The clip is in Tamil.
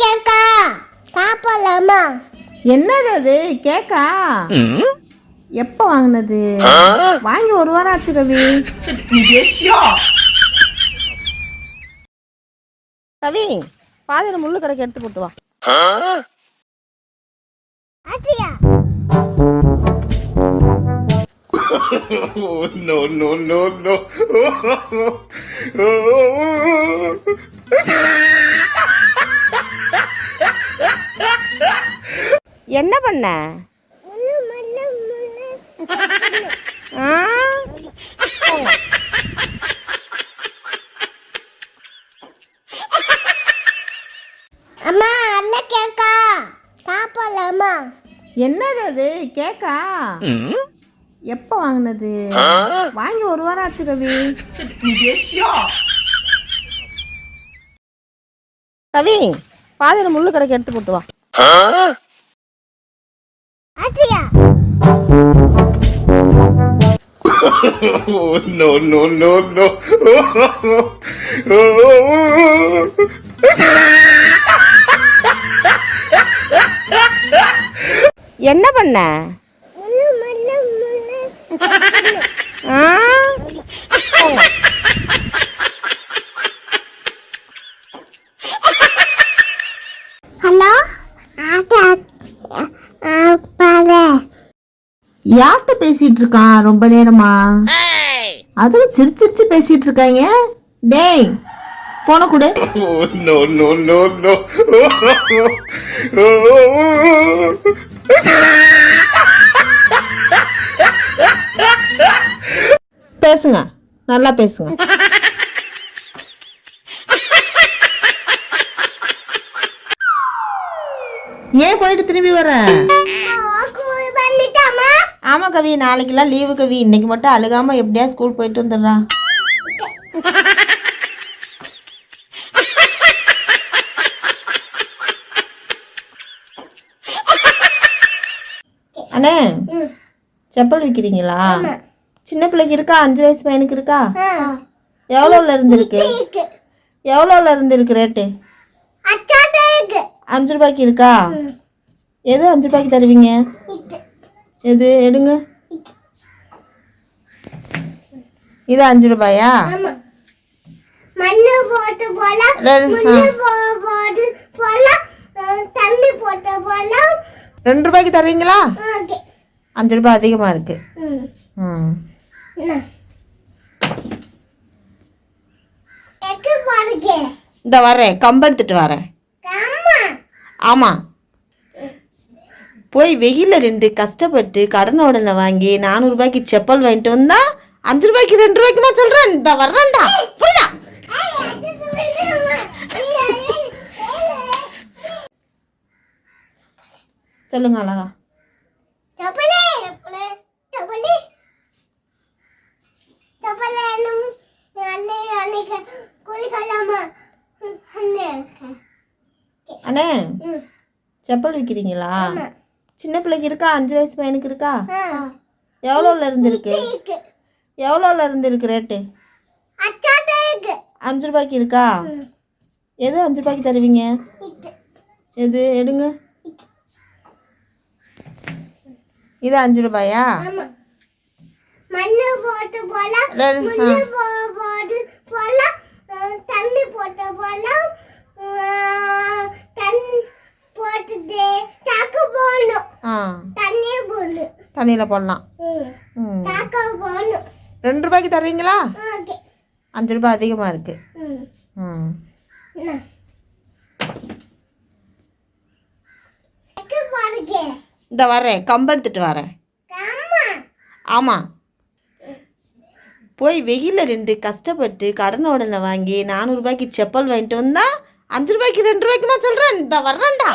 கேக்கா. சாப்பிடலாமா? என்னது அது? கேக்கா? எப்போ வாங்கினது? வாங்கி ஒரு வாரம் ஆச்சு கவி. கவி பாதையில முள்ளு கடைக்கு எடுத்து போட்டு வா. no, no, no, no. என்ன பண்ண? ஆ? அம்மா அல்ல கேக்கா. சாப்பிடலாமா என்னது அது? கேக்கா? எப்போ வாங்கினது? வாங்கி ஒரு வாரம் ஆச்சு கவி. கவி பாதையில் முள்ளு கடைக்கு எடுத்து போட்டு வா. No, no, no, no. என்ன பண்ண முள்ளு முள்ளு முள்ளு ஆ? யார்கிட்ட பேசிட்டு இருக்கான் ரொம்ப நேரமா? அதுவும் சிரிச்சு சிரிச்சு பேசிட்டு இருக்காங்க டேய் போனை கொடு. பேசுங்க நல்லா பேசுங்க. ஏன் போயிட்டு திரும்பி வர? பண்ணிட்டாமா ஆமா கவி நாளைக்கெல்லாம் லீவு கவி. இன்னைக்கு மட்டும் அழுகாம எப்படியா ஸ்கூல் போயிட்டு வந்துடுறான் அண்ணே செப்பல் விற்கிறீங்களா சின்ன பிள்ளைக்கு இருக்கா? அஞ்சு வயசு பையனுக்கு இருக்கா? எவ்வளோல இருந்து இருக்கு. எவ்வளோல இருந்து இருக்கு ரேட்டு அஞ்சு ரூபாய்க்கு இருக்கா? எது அஞ்சு ரூபாய்க்கு தருவீங்க? எது எடுங்க. இது அஞ்சு ரூபாயா? மண்ணு போட்டு போலாம் போட்டு போலாம் தண்ணி போட்டு போலாம் ரெண்டு ரூபாய்க்கு தருவீங்களா அஞ்சு ரூபாய் அதிகமாக இருக்கு. ம். இந்த வரேன் கம்பு எடுத்துட்டு வரேன். ஆமா. ஆமாம் போய் வெயிலில் ரெண்டு கஷ்டப்பட்டு கடன் உடனே வாங்கி நானூறுபாய்க்கு செப்பல் வாங்கிட்டு வந்தா அஞ்சு ரூபாய்க்கு ரெண்டு ரூபாய்க்குமா சொல்கிறேன் இந்த வர்றேன்டா. புரியுதா? சொல்லுங்க அழகா. அண்ணே செப்பல் விற்கிறீங்களா சின்ன பிள்ளைக்கு இருக்கா? அஞ்சு வயசு பையனுக்கு இருக்கா? எவ்வளோல இருந்து இருக்கு. எவ்வளோல இருந்து இருக்கு. ரேட்டு அஞ்சு ரூபாய்க்கு இருக்கா? எது அஞ்சு ரூபாய்க்கு தருவீங்க? எது? எடுங்க. இது அஞ்சு ரூபாயா? மண்ணு போட்டு போலாம் தண்ணியில் போடலாம். ரெண்டு ரூபாய்க்கு தருவீங்களா ஓகே. அஞ்சு ரூபாய் அதிகமாக இருக்கு. ம். ம். என்ன? எக்கு பாருங்க இந்த வரேன். கம்பு எடுத்துட்டு வரேன். ஆமா. ஆமாம் போய் வெயிலில் ரெண்டு கஷ்டப்பட்டு கடன் உடனே வாங்கி நானூறுபாய்க்கு செப்பல் வாங்கிட்டு வந்தா அஞ்சு ரூபாய்க்கு ரெண்டு ரூபாய்க்குமா சொல்கிறேன் இந்த வர்றேன்டா.